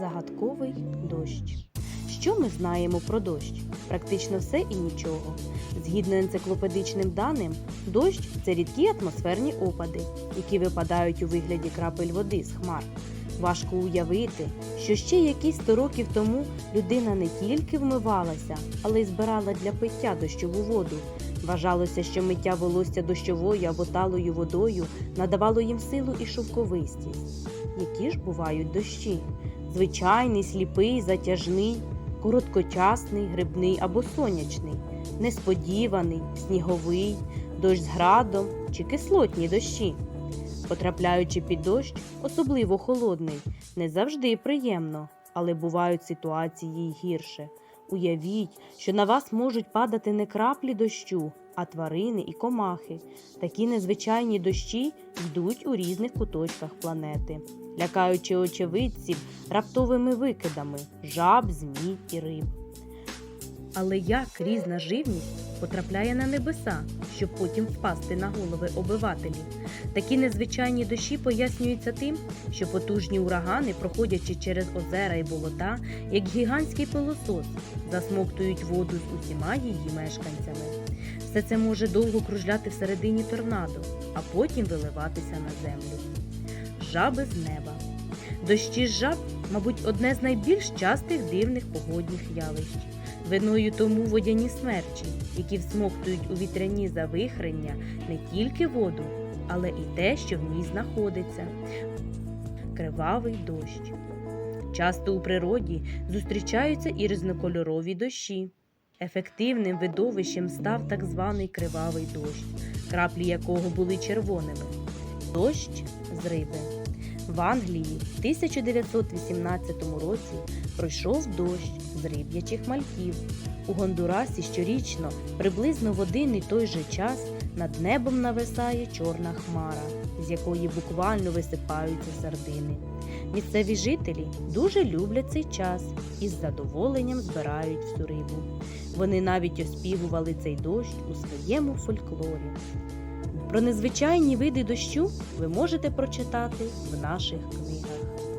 Загадковий дощ. Що ми знаємо про дощ? Практично все і нічого. Згідно енциклопедичним даним, дощ це рідкі атмосферні опади, які випадають у вигляді крапель води з хмар. Важко уявити, що ще якісь 100 років тому людина не тільки вмивалася, але й збирала для пиття дощову воду. Вважалося, що миття волосся дощовою або талою водою надавало їм силу і шовковистість. Які ж бувають дощі? Звичайний, сліпий, затяжний, короткочасний, грибний або сонячний, несподіваний, сніговий, дощ з градом чи кислотні дощі. Потрапляючи під дощ, особливо холодний, не завжди приємно, але бувають ситуації й гірше. Уявіть, що на вас можуть падати не краплі дощу, а тварини і комахи. Такі незвичайні дощі йдуть у різних куточках планети, лякаючи очевидців раптовими викидами жаб, змій і риб. Але як різна живність потрапляє на небеса, щоб потім впасти на голови обивателів? Такі незвичайні дощі пояснюються тим, що потужні урагани, проходячи через озера і болота, як гігантський пилосос, засмоктують воду з усіма її мешканцями. Все це може довго кружляти всередині торнадо, а потім виливатися на землю. Жаби з неба. Дощі з жаб, мабуть, одне з найбільш частих дивних погодних явищ. Виною тому водяні смерчі, які всмоктують у вітряні завихрення не тільки воду, але і те, що в ній знаходиться. Кривавий дощ. Часто у природі зустрічаються і різнокольорові дощі. Ефективним видовищем став так званий кривавий дощ, краплі якого були червоними. Дощ з риби. В Англії в 1918 році пройшов дощ з риб'ячих мальків. У Гондурасі щорічно, приблизно в один і той же час, над небом нависає чорна хмара, з якої буквально висипаються сардини. Місцеві жителі дуже люблять цей час і з задоволенням збирають всю рибу. Вони навіть оспівували цей дощ у своєму фольклорі. Про незвичайні види дощу ви можете прочитати в наших книгах.